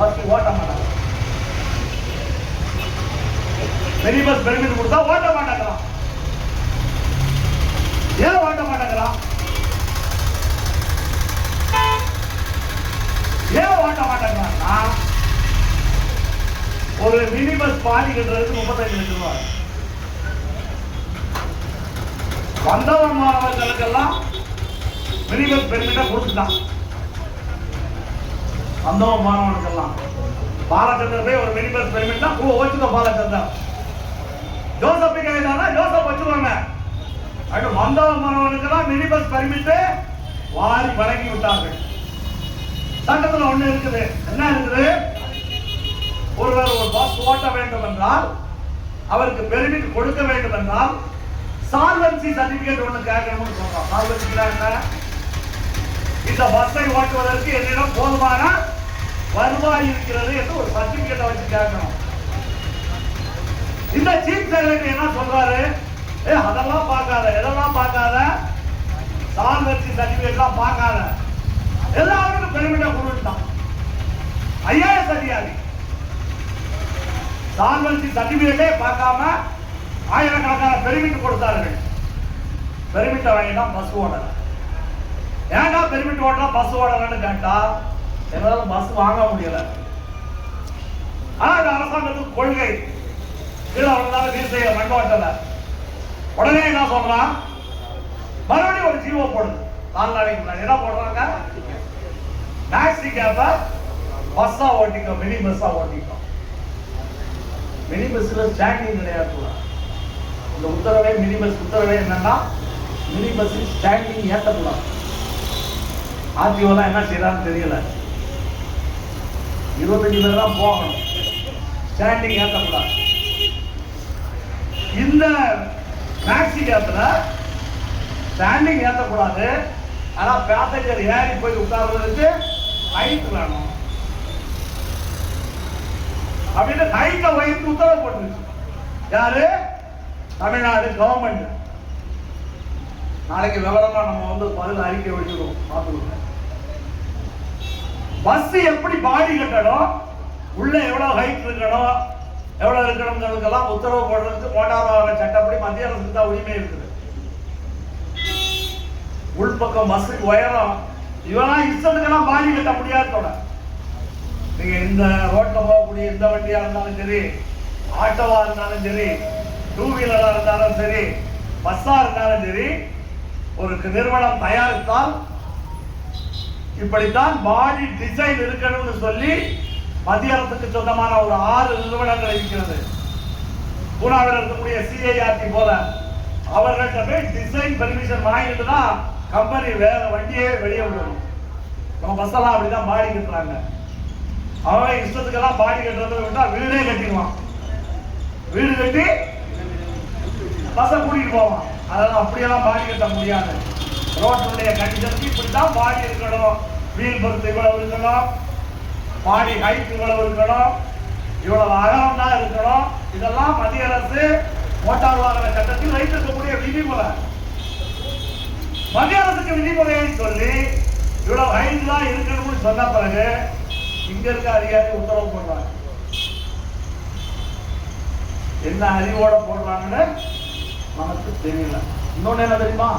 Bus ஓட்ட மாட்டாங்க mini bus permit கொடுத்தா ஓட்ட மாட்டாங்கிறான். ஏன் ஓட்ட மாட்டாங்கிறான்? ஏன் ஓட்ட மாட்டேங்கிறான்னா ஒரு மினி பஸ் பாதி கட்டுறதுக்கு முப்பத்தஞ்சு லட்சம் ரூபாய் வந்தவன் மாணவர்களுக்கெல்லாம் மினி பஸ் பெர்மிட்டை கொடுத்துட்டான். வந்தவன் மாணவனுக்கெல்லாம். பாலச்சந்தர் போய் ஒரு மினி பஸ் பெர்மிட்னா ஓ வச்சுக்கோ பாலச்சந்தர் ஜோசப் கேட்டானா ஜோசப் வச்சுருவாங்க அப்படி வந்தவன் மாணவனுக்கெல்லாம் மினி பஸ் பெர்மிட்டு வாரி வழங்கி விட்டார்கள். சட்டத்தில் ஒண்ணு இருக்குது. என்ன இருக்குது? ஒருவர் ஒரு பஸ் ஓட்ட வேண்டும் என்றால் அவருக்கு பெர்மிட் கொடுக்க வேண்டும் என்றால் சால்வன்சி சர்டிபிகேட் ஒன்று கேட்கணும்னு சொல்றோம் சால்வன்சினா என்ன? இந்த பஸ்ஸை ஓட்டுவதற்கு என்னிடம் போதுமான வருவாய் இருக்கிறது என்று ஒரு சர்டிபிகேட்டை வச்சு கேட்கணும் இந்த சீஃப் செக்ரட்டரி என்ன சொல்றாரு? ஏ அதெல்லாம் பார்க்காத எதெல்லாம் பார்க்காத? சால்வன்சி சர்டிபிகேட்லாம் பார்க்காத. எல்லாருக்கும் பெருமிட்ட கொடுத்துட்டான். ஐஏஎஸ் அதிகாரி. சால்வன்சி சர்டிபிகேட்டே பார்க்காம ஆயிரக்கணக்கான பெருமிட் கொடுத்தார்கள். பெருமிட்டை வாங்கினா பஸ் ஓடல. ஏன்டா பெருமிட் ஓடலாம் பஸ் ஓடலன்னு கேட்டா என்னால பஸ் வாங்க முடியல. ஆனா இந்த அரசாங்கத்துக்கு கொள்கை. கீழே வந்தாலும் வீடு செய்ய மண் உடனே என்ன சொல்றான்? மறுபடியும் ஒரு ஜீவோ போடுது நாலு நாளைக்கு என்ன போடுறாங்க? டாக்ஸி கேப்ப பஸ்ஸா ஓட்டிக்கோ மினி பஸ்ஸா ஓட்டிக்கோ. மினி பஸ்ல ஸ்டாண்டிங் கிடையாது இந்த உத்தரவே மினி பஸ் உத்தரவே என்னன்னா மினி பஸ் ஸ்டாண்டிங் ஏற்றக்கூடாது ஆர்டிஓலாம் என்ன செய்யறான்னு தெரியல. இருபத்தஞ்சு பேர் தான் போகணும். ஸ்டாண்டிங் ஏற்றக்கூடாது இந்த டாக்ஸி கேத்தில் ஸ்டாண்டிங் ஏற்றக்கூடாது ஆனால் பேசஞ்சர் ஏறி போய் உட்கார்றதுக்கு ஹைட் வேணும். அப்படின்னு ஹைட்டை வைத்து உத்தரவு போட்டுருச்சு. யாரு? தமிழ்நாடு கவர்மெண்ட் நாளைக்கு விவரமா நம்ம வந்து பதில் அறிக்கை வச்சிருக்கோம் பார்த்துக்கோங்க. பஸ் எப்படி பாடி கட்டணும் உள்ள எவ்வளவு ஹைட் இருக்கணும் எவ்வளவு இருக்கணுங்கிறதுக்கெல்லாம் உத்தரவு போடுறதுக்கு மோட்டார் வாகன சட்டப்படி மத்திய அரசுக்கு தான் உரிமை இருக்குது. உள்பக்கம் பஸ்ஸுக்கு உயரம். இவெல்லாம் இஷ்டத்துக்கெல்லாம் பாடி கட்ட முடியாதோட நீங்க இந்த ரோட்ல போகக்கூடிய எந்த வண்டியா இருந்தாலும் சரி ஆட்டோவா இருந்தாலும் சரி டூ வீலரா இருந்தாலும் சரி பஸ்ஸா இருந்தாலும் சரி ஒரு நிறுவனம் தயாரித்தால் இப்படித்தான் பாடி டிசைன் இருக்கணும்னு சொல்லி மத்திய அரசுக்கு சொந்தமான ஒரு ஆறு நிறுவனங்கள் இருக்கிறது. பூனாவில் இருக்கக்கூடிய சிஐஆர்டி போல. அவர்கள்ட்ட போய் டிசைன் பெர்மிஷன் வாங்கிட்டு தான் கம்பெனி வேற வண்டியே வெளியே விடணும் நம்ம பஸ்ஸெல்லாம் அப்படிதான் பாடி கட்டுறாங்க. அவன் இஷ்டத்துக்கெல்லாம் பாடி கட்டுறதை விட்டா வீடே கட்டிடுவான். வீடு கட்டி பஸ்ஸை கூட்டிட்டு போவான். அதெல்லாம் அப்படியெல்லாம் பாடி கட்ட முடியாது. ரோட்டினுடைய கண்டிஷனுக்கு இப்படிதான் பாடி இருக்கணும். வீல் பொறுத்து இவ்வளவு இருக்கணும். பாடி ஹைட் இவ்வளவு இருக்கணும். இவ்வளவு அகலம் தான் இருக்கணும். இதெல்லாம் மத்திய அரசு மோட்டார் வாகன சட்டத்தில் வைத்திருக்கக்கூடிய விதிமுறை. மத்திய அரசுக்கு விதிமுறையை சொல்லி இவ்வளவு ஹைட் தான் இருக்கணும்னு சொன்ன பிறகு இங்க இருக்க அதிகாரி உத்தரவு போடுறாங்க. என்ன அறிவோட போடுறாங்கன்னு நமக்கு தெரியல. இன்னொன்னு என்ன தெரியுமா?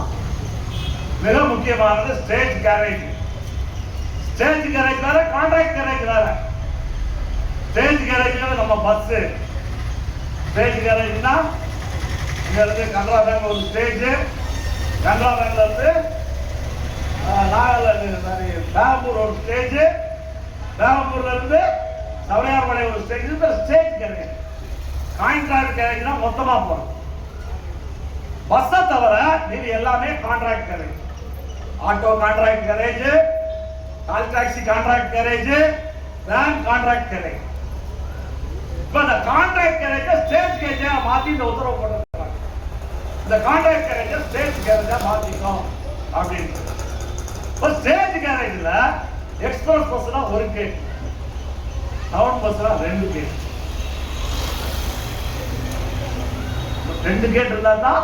மிக முக்கியமானது ஸ்டேஜ் கேரேஜ் ஸ்டேஜ் கேரேஜ் வேற கான்ட்ராக்ட் கேரேஜ் வேற ஸ்டேஜ் கேரேஜ் நம்ம பஸ் ஸ்டேஜ் கேரேஜ்னா இங்க இருந்து கனரா பேங்க் ஒரு ஸ்டேஜ் கனரா பேங்க்ல இருந்து நாகல் சாரி பெரம்பூர் ஒரு ஸ்டேஜ் பெரம்பூர்ல இருந்து சவரையார்மலை ஒரு ஸ்டேஜ் இந்த ஸ்டேஜ் கேரேஜ் கான்ட்ராக்ட் கேரேஜ்னா மொத்தமா போறோம். பஸ்ஸை தவிர மீதி எல்லாமே contract carriage auto contract carriage call taxi contract carriage van contract carriage. இப்ப அந்த கான்ட்ராக்ட் கேரேஜ் ஸ்டேட் கேரேஜாக மாத்தி இந்த உத்தரவு போட்டிருக்காங்க. இந்த கான்ட்ராக்ட் கேரேஜ் ஸ்டேட் கேரேஜாக மாற்றிக்கணும் அப்படின்னு. இப்போ ஸ்டேட் கேரேஜ்ல எக்ஸ்பிரஸ் பஸ்னா ஒரு கேட் டவுன் பஸ்னா ரெண்டு கேட் ரெண்டு கேட் இருந்தா தான்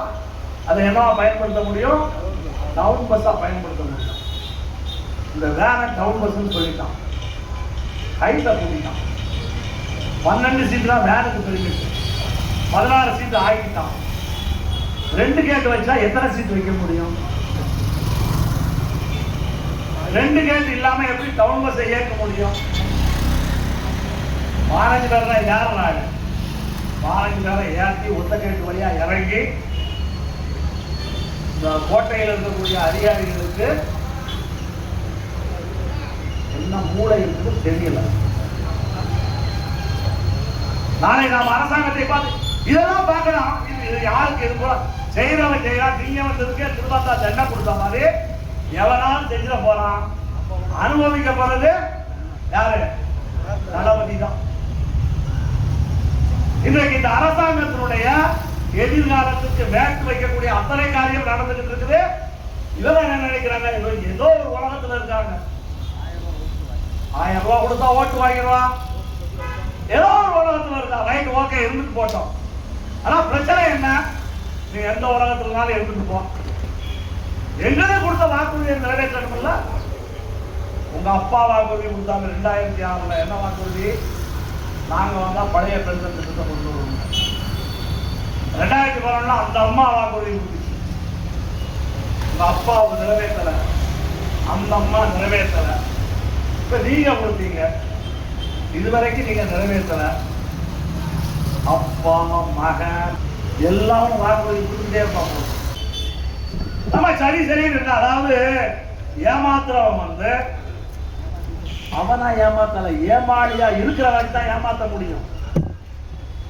அதை என்னவா பயன்படுத்த முடியும்? டவுன் பஸ்ஸாக பயன்படுத்த முடியும் இந்த வேனை டவுன் பஸ்ன்னு சொல்லிட்டான். ஹைட்டில் கூட்டிட்டான். பன்னெண்டு சீட்டு தான் வேனுக்கு சொல்லிட்டு பதினாறு சீட்டு ஆகிட்டான் ரெண்டு கேட்டு வச்சா எத்தனை சீட் வைக்க முடியும்? ரெண்டு கேட் இல்லாம எப்படி டவுன் பஸ்ஸை இயக்க முடியும்? பதினஞ்சு பேர் தான் ஏறினாங்க பதினஞ்சு பேரை ஏற்றி ஒத்த கேட்டு வழியா இறங்கி இந்த கோட்டையில் இருக்கக்கூடிய அதிகாரிகளுக்கு என்ன மூளை இருக்குது தெரியல. நாளை நாம் அரசாங்கத்தை பார்த்து இதெல்லாம் பார்க்கலாம். இது இது யாருக்கு இது போல? செய்யறவன் செய்யறான் தீயவன் இருக்க திரும்ப தண்டை கொடுத்த மாதிரி எவனாலும் செஞ்சிட போறான். அனுபவிக்க போறது யாரு? தளபதி தான். இன்றைக்கு இந்த அரசாங்கத்தினுடைய எதிர்காலத்துக்கு வேட்டு வைக்கக்கூடிய அத்தனை காரியம் நடந்துகிட்டு இருக்குது. இவங்க என்ன நினைக்கிறாங்க? இவங்க ஏதோ ஒரு உலகத்துல இருக்காங்க. ஆயிரம் ரூபா கொடுத்தா ஓட்டு வாங்கிடுவான் ஏதோ ஒரு உலகத்துல இருக்கா. ரைட் ஓகே இருந்துட்டு போட்டோம். ஆனா பிரச்சனை என்ன? நீ எந்த உலகத்துல இருந்தாலும் இருந்துட்டு போ. எங்களே கொடுத்த வாக்குறுதியை நிறைவேற்றணும்ல? உங்க அப்பா வாக்குறுதி கொடுத்தாங்க ரெண்டாயிரத்தி ஆறுல. என்ன வாக்குறுதி? நாங்க வந்தா பழைய பென்ஷன் திட்டத்தை கொண்டு வருவோம். ரெண்டாயிரத்தி பதினொன்னா அந்த அம்மா வாக்குறுதி கொடுத்துச்சு. உங்க அப்பாவுக்கு நிறைவேற்றல. அந்த அம்மா நிறைவேற்றல. இப்ப நீங்க கொடுத்தீங்க இதுவரைக்கும் நீங்க நிறைவேற்றல. அப்பா மகன் எல்லாரும் வாக்குறுதி கொடுத்துட்டே பார்ப்போம் நம்ம சரி சரின்னு அதாவது ஏமாத்துறவன் வந்து அவனா ஏமாத்தல. ஏமாளியா இருக்கிற வரைக்கும் தான் ஏமாத்த முடியும்.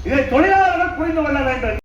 இதை தொழிலாளர்கள் புரிந்து கொள்ள வேண்டும்.